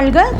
வாழ்க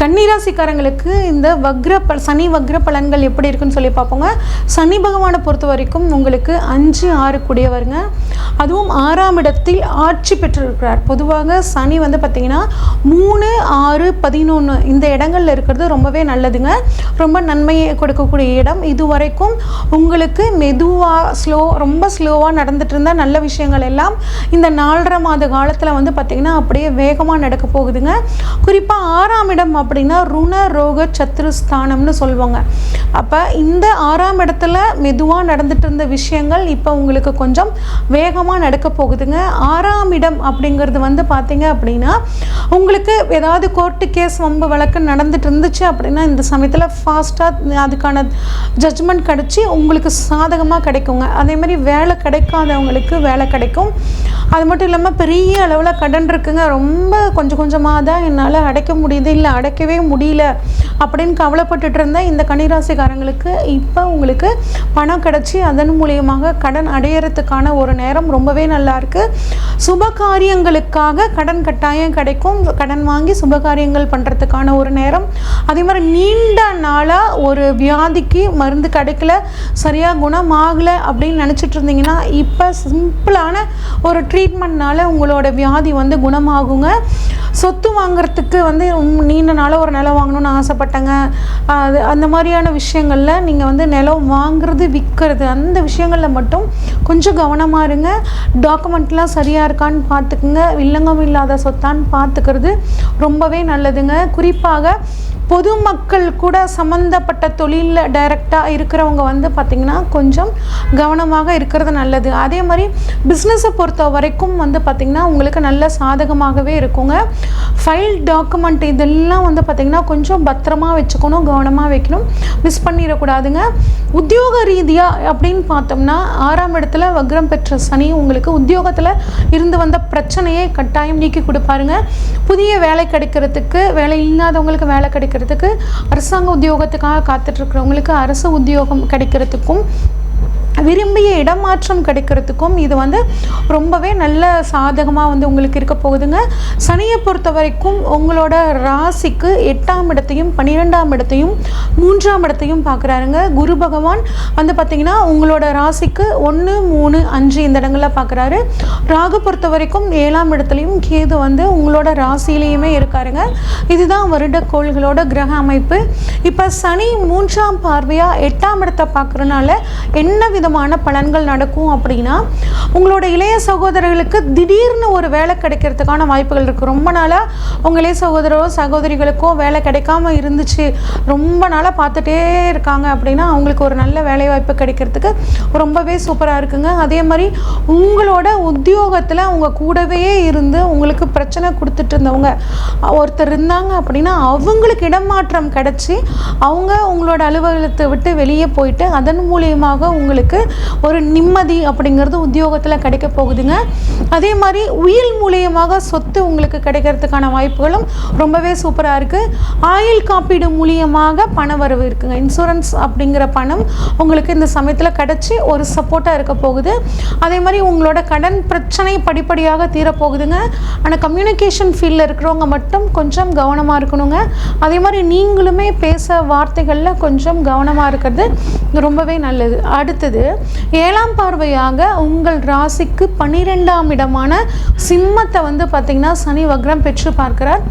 கன்னிராசிக்காரங்களுக்கு இந்த வக்ர ப சனி வக்ர பலன்கள் எப்படி இருக்குன்னு சொல்லி பார்ப்போங்க. சனி பகவானை பொறுத்த வரைக்கும் உங்களுக்கு அஞ்சு ஆறு கூடியவருங்க. அதுவும் ஆறாம் இடத்தில் ஆட்சி பெற்றிருக்கிறார். பொதுவாக சனி வந்து பார்த்திங்கன்னா மூணு ஆறு பதினொன்று இந்த இடங்கள்ல இருக்கிறது ரொம்பவே நல்லதுங்க. ரொம்ப நன்மையை கொடுக்கக்கூடிய இடம். இது வரைக்கும் உங்களுக்கு மெதுவாக ஸ்லோ ரொம்ப ஸ்லோவாக நடந்துட்டு இருந்தால் நல்ல விஷயங்கள் எல்லாம் இந்த நாலரை மாத காலத்தில் வந்து பார்த்திங்கன்னா அப்படியே வேகமாக நடக்க போகுதுங்க. குறிப்பாக ஆறாம் இடம் அப்படின்னா ருண ரோக சத்ருஸ்தானம்னு சொல்லுவாங்க. அப்போ இந்த ஆறாம் இடத்துல மெதுவாக நடந்துட்டு இருந்த விஷயங்கள் இப்போ உங்களுக்கு கொஞ்சம் வேகமாக நடக்க போகுதுங்க. ஆறாம் இடம் அப்படிங்கிறது வந்து பார்த்தீங்க அப்படின்னா உங்களுக்கு ஏதாவது கோர்ட்டு கேஸ் வம்பு வழக்கு நடந்துட்டு இருந்துச்சு அப்படின்னா இந்த சமயத்தில் ஃபாஸ்ட்டாக அதுக்கான ஜட்ஜ்மெண்ட் கிடச்சி உங்களுக்கு சாதகமாக கிடைக்குங்க. அதே மாதிரி வேலை கிடைக்காதவங்களுக்கு வேலை கிடைக்கும். அது மட்டும் இல்லாமல் பெரிய அளவில் கடன் இருக்குங்க. ரொம்ப கொஞ்சம் கொஞ்சமாக தான் என்னால் அடைக்க முடியுது இல்லை அடைக்க அடைக்கவே முடியல அப்படின்னு கவலைப்பட்டுட்டு இருந்த இந்த கன்னிராசிக்காரங்களுக்கு இப்போ உங்களுக்கு பணம் கிடச்சி அதன் மூலியமாக கடன் அடையிறதுக்கான ஒரு நேரம் ரொம்பவே நல்லா இருக்கு. சுப காரியங்களுக்காக கடன் கட்டாயம் கிடைக்கும். கடன் வாங்கி சுப காரியங்கள் பண்ணுறதுக்கான ஒரு நேரம். அதே மாதிரி நீண்ட நாளாக ஒரு வியாதிக்கு மருந்து கிடைக்கல சரியாக குணமாகலை அப்படின்னு நினச்சிட்டு இருந்தீங்கன்னா இப்போ சிம்பிளான ஒரு ட்ரீட்மெண்ட்னால உங்களோட வியாதி வந்து குணமாகுங்க. சொத்து வாங்குறதுக்கு வந்து நீண்ட நாள் நாளாக ஒரு நிலம் வாங்கணும்னு ஆசைப்பட்டேங்க. அது அந்த மாதிரியான விஷயங்களில் நீங்கள் வந்து நிலம் வாங்குறது விற்கிறது அந்த விஷயங்களில் மட்டும் கொஞ்சம் கவனமாக இருங்க. டாக்குமெண்ட்லாம் சரியாக இருக்கான்னு பார்த்துக்குங்க. வில்லங்கம் இல்லாத சொத்தான்னு பார்த்துக்கிறது ரொம்பவே நல்லதுங்க. குறிப்பாக பொதுமக்கள் கூட சம்மந்தப்பட்ட தொழிலில் டைரெக்டாக இருக்கிறவங்க வந்து பார்த்திங்கன்னா கொஞ்சம் கவனமாக இருக்கிறது நல்லது. அதே மாதிரி பிஸ்னஸை பொறுத்த வரைக்கும் வந்து பார்த்திங்கன்னா உங்களுக்கு நல்ல சாதகமாகவே இருக்குங்க. ஃபைல் டாக்குமெண்ட் இதெல்லாம் வந்து பார்த்திங்கன்னா கொஞ்சம் பத்திரமா வச்சுக்கணும் கவனமாக வைக்கணும். மிஸ் பண்ணிடக்கூடாதுங்க. உத்தியோக ரீதியாக அப்படின்னு பார்த்தோம்னா ஆறாம் இடத்துல வக்ரம் பெற்ற சனி உங்களுக்கு உத்தியோகத்தில் இருந்து வந்த பிரச்சனையை கட்டாயம் நீக்கி கொடுப்பாருங்க. புதிய வேலை கிடைக்கிறதுக்கு வேலை இல்லாதவங்களுக்கு வேலை கிடைக்கிறதுக்கு அரசாங்க உத்தியோகத்துக்காக காத்துட்ருக்கிறவங்களுக்கு அரசு உத்தியோகம் கிடைக்கிறதுக்கும் விரும்பிய இடமாற்றம் கிடைக்கிறதுக்கும் இது வந்து ரொம்பவே நல்ல சாதகமாக வந்து உங்களுக்கு இருக்க போகுதுங்க. சனியை பொறுத்த வரைக்கும் உங்களோட ராசிக்கு எட்டாம் இடத்தையும் பன்னிரெண்டாம் இடத்தையும் மூன்றாம் இடத்தையும் பார்க்குறாருங்க குரு பகவான் வந்து பார்த்திங்கன்னா உங்களோட ராசிக்கு ஒன்று மூணு அஞ்சு இந்த இடங்களில் பார்க்குறாரு ராகு பொறுத்த வரைக்கும் ஏழாம் இடத்துலையும் கேது வந்து உங்களோட ராசியிலையுமே இருக்காருங்க. இதுதான் வருட கோள்களோட கிரக அமைப்பு. இப்போ சனி மூன்றாம் பார்வையாக எட்டாம் இடத்தை பார்க்குறனால என்ன விதமான பலன்கள் நடக்கும் அப்படின்னா உங்களோட இளைய சகோதரர்களுக்கு திடீர்னு ஒரு வேலை கிடைக்கிறதுக்கான வாய்ப்புகள் இருக்குது ரொம்ப நாளாக உங்கள் இளைய சகோதரரோ சகோதரிகளுக்கோ வேலை கிடைக்காம இருந்துச்சு. ரொம்ப நாளாக பார்த்துட்டே இருக்காங்க அப்படின்னா அவங்களுக்கு ஒரு நல்ல வேலை வாய்ப்பு கிடைக்கிறதுக்கு ரொம்பவே சூப்பராக இருக்குங்க. அதே மாதிரி உங்களோட உத்தியோகத்தில் அவங்க கூடவே இருந்து உங்களுக்கு பிரச்சனை கொடுத்துட்டு இருந்தவங்க ஒருத்தர் இருந்தாங்க அப்படின்னா அவங்களுக்கு இடமாற்றம் கிடச்சி அவங்க உங்களோட அலுவலகத்தை விட்டு வெளியே போயிட்டு அதன் மூலியமாக உங்களுக்கு ஒரு நிம்மதி அப்படிங்கிறது உத்தியோகத்தில் கிடைக்க போகுதுங்க. அதே மாதிரி உயில் மூலியமாக சொத்து உங்களுக்கு கிடைக்கிறதுக்கான வாய்ப்புகளும் ரொம்பவே சூப்பராக இருக்குது ஆயுள் காப்பீடு மூலியமாக பண வரவு இருக்குங்க. இன்சூரன்ஸ் அப்படிங்கிற பணம் உங்களுக்கு இந்த சமயத்தில் கிடச்சி ஒரு சப்போர்ட்டாக இருக்க போகுது. அதே மாதிரி உங்களோட கடன் பிரச்சனை படிப்படியாக தீரப்போகுதுங்க. ஆனால் கம்யூனிகேஷன் ஃபீல்டில் இருக்கிறவங்க மட்டும் கொஞ்சம் கவனமாக இருக்கணுங்க. அதே மாதிரி நீங்களுமே பேச வார்த்தைகளில் கொஞ்சம் கவனமாக இருக்கிறது ரொம்பவே நல்லது. அடுத்தது ஏழாம் பார்வையாக உங்கள் ராசிக்கு பன்னிரெண்டாம் இடமான சிம்மத்தை வந்து பார்த்திங்கன்னா சனி வக்ரம் பெற்று பார்க்கிறார்.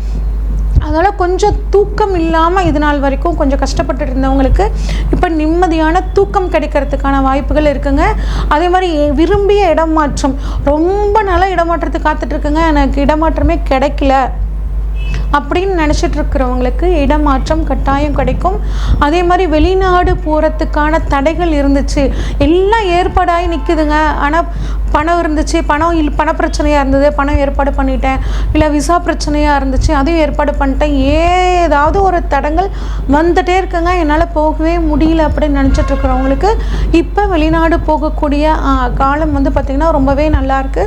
அதனால் கொஞ்சம் தூக்கம் இல்லாமல் இது நாள் வரைக்கும் கொஞ்சம் கஷ்டப்பட்டு இருந்தவங்களுக்கு இப்போ நிம்மதியான தூக்கம் கிடைக்கிறதுக்கான வாய்ப்புகள் இருக்குங்க. அதே மாதிரி விரும்பிய இடமாற்றம். ரொம்ப நாளாக இடமாற்றத்துக்கு காத்துட்ருக்குங்க எனக்கு இடமாற்றமே கிடைக்கல. அப்படின்னு நினச்சிட்டு இருக்கிறவங்களுக்கு இடமாற்றம் கட்டாயம் கிடைக்கும். அதே மாதிரி வெளிநாடு போகிறதுக்கான தடைகள் இருந்துச்சு. எல்லாம் ஏற்பாடாகி நிற்குதுங்க ஆனால் பணம் இருந்துச்சு பணம் இல் பண பிரச்சனையாக இருந்தது பணம் ஏற்பாடு பண்ணிட்டேன் இல்லை விசா பிரச்சனையாக இருந்துச்சு அதையும் ஏற்பாடு பண்ணிட்டேன். ஏதாவது ஒரு தடங்கள் வந்துட்டே இருக்குங்க. என்னால் போகவே முடியல அப்படின்னு நினச்சிட்ருக்குறவங்களுக்கு இப்போ வெளிநாடு போகக்கூடிய காலம் வந்து பார்த்திங்கன்னா ரொம்பவே நல்லாயிருக்கு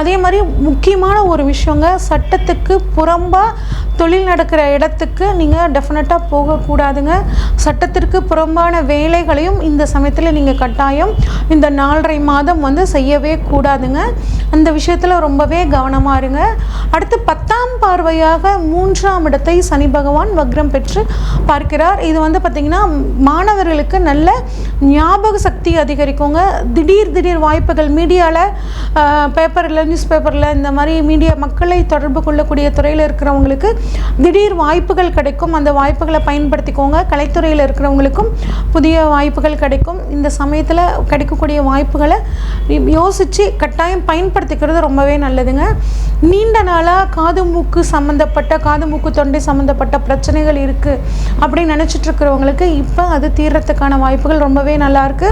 அதே மாதிரி முக்கியமான ஒரு விஷயங்க சட்டத்துக்கு புறம்பாக தொழில் நடக்கிற இடத்துக்கு நீங்கள் டெஃபினட்டாக போகக்கூடாதுங்க. சட்டத்திற்கு புறம்பான வேலைகளையும் இந்த சமயத்தில் நீங்கள் கட்டாயம் இந்த நாலரை மாதம் வந்து செய்யவே கூடாதுங்க. அந்த விஷயத்தில் ரொம்பவே கவனமாக இருங்க. அடுத்து பத்தாம் பார்வையாக மூன்றாம் இடத்தை சனி பகவான் வக்ரம் பெற்று பார்க்கிறார். இது வந்து பார்த்திங்கன்னா மாணவர்களுக்கு நல்ல ஞாபக சக்தி அதிகரிக்குங்க. திடீர் திடீர் வாய்ப்புகள் மீடியாவில் பேப்பரில் நியூஸ் பேப்பரில் இந்த மாதிரி மீடியா மக்களை தொடர்பு கொள்ளக்கூடிய துறையில் இருக்கிறவங்களுக்கு திடீர் வாய்ப்புகள் கிடைக்கும். அந்த வாய்ப்புகளை பயன்படுத்திக்கோங்க. கலைத்துறையில் இருக்கிறவங்களுக்கும் புதிய வாய்ப்புகள் கிடைக்கும். இந்த சமயத்தில் கிடைக்கக்கூடிய வாய்ப்புகளை யோசித்து கட்டாயம் பயன்படுத்திக்கிறது ரொம்பவே நல்லதுங்க. நீண்ட நாளாக காது மூக்கு சம்மந்தப்பட்ட காது மூக்கு தொண்டை சம்மந்தப்பட்ட பிரச்சனைகள் இருக்குது அப்படின்னு நினச்சிட்டு இருக்கிறவங்களுக்கு இப்போ அது தீர்றதுக்கான வாய்ப்புகள் ரொம்பவே நல்லாயிருக்கு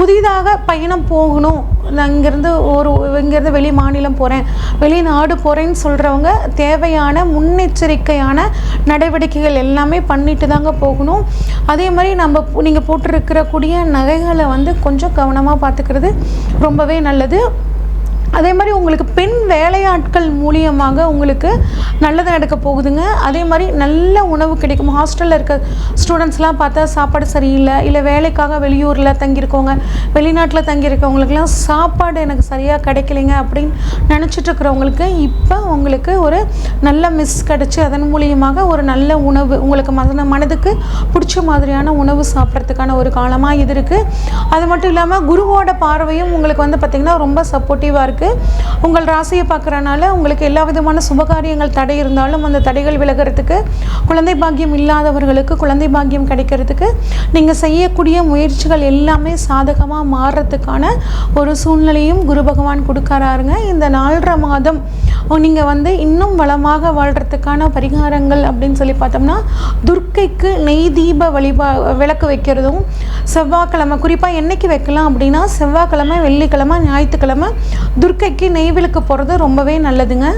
புதிதாக பயணம் போகணும் நான் இங்கேருந்து ஒரு இங்கேருந்து வெளி மாநிலம் போகிறேன் வெளிநாடு போகிறேன்னு சொல்கிறவங்க தேவையான முன்னெச்சரிக்கையான நடவடிக்கைகள் எல்லாமே பண்ணிட்டு தாங்க போகணும். அதே மாதிரி நம்ம நீங்கள் போட்டிருக்கிறக்கூடிய நகைகளை வந்து கொஞ்சம் கவனமாக பார்த்துக்கிறது ரொம்பவே நல்லது. அதே மாதிரி உங்களுக்கு பெண் வேலையாட்கள் மூலியமாக உங்களுக்கு நல்லது நடக்க போகுதுங்க. அதே மாதிரி நல்ல உணவு கிடைக்கும். ஹாஸ்டலில் இருக்க ஸ்டூடெண்ட்ஸ்லாம் பார்த்தா சாப்பாடு சரியில்லை இல்லை வேலைக்காக வெளியூரில் தங்கியிருக்கவங்க வெளிநாட்டில் தங்கியிருக்கவங்களுக்குலாம் சாப்பாடு எனக்கு சரியாக கிடைக்கலைங்க அப்படின்னு நினச்சிட்டு இருக்கிறவங்களுக்கு இப்போ உங்களுக்கு ஒரு நல்ல மிஸ் கிடச்சி அதன் மூலியமாக ஒரு நல்ல உணவு உங்களுக்கு மன மனதுக்கு பிடிச்ச மாதிரியான உணவு சாப்பிட்றதுக்கான ஒரு காலமாக இது இருக்குது அது மட்டும் இல்லாமல் குருவோட பார்வையும் உங்களுக்கு வந்து பார்த்திங்கன்னா ரொம்ப சப்போர்ட்டிவாக இருக்குது உங்கள் ராசியை பார்க்குறனால உங்களுக்கு எல்லா விதமான சுபகாரியங்கள் தடை இருந்தாலும் அந்த தடைகள் விலகிறதுக்கு குழந்தை பாக்கியம் இல்லாதவர்களுக்கு குழந்தை பாக்கியம் கிடைக்கிறதுக்கு நீங்கள் செய்யக்கூடிய முயற்சிகள் எல்லாமே சாதகமாக மாறுறதுக்கான ஒரு சூழ்நிலையும் குரு பகவான் கொடுக்கறாருங்க. இந்த நாலரை மாதம் நீங்கள் வந்து இன்னும் வளமாக வாழ்கிறதுக்கான பரிகாரங்கள் அப்படின்னு சொல்லி பார்த்தோம்னா துர்க்கைக்கு நெய் தீப வழிபா விளக்கு வைக்கிறதும் செவ்வாய்க்கிழமை குறிப்பாக என்னைக்கு வைக்கலாம் அப்படின்னா செவ்வாய்க்கிழமை வெள்ளிக்கிழமை ஞாயிற்றுக்கிழமை துர்க்கைக்கு நெய் விளக்கு போகிறது ரொம்பவே நல்லதுங்க.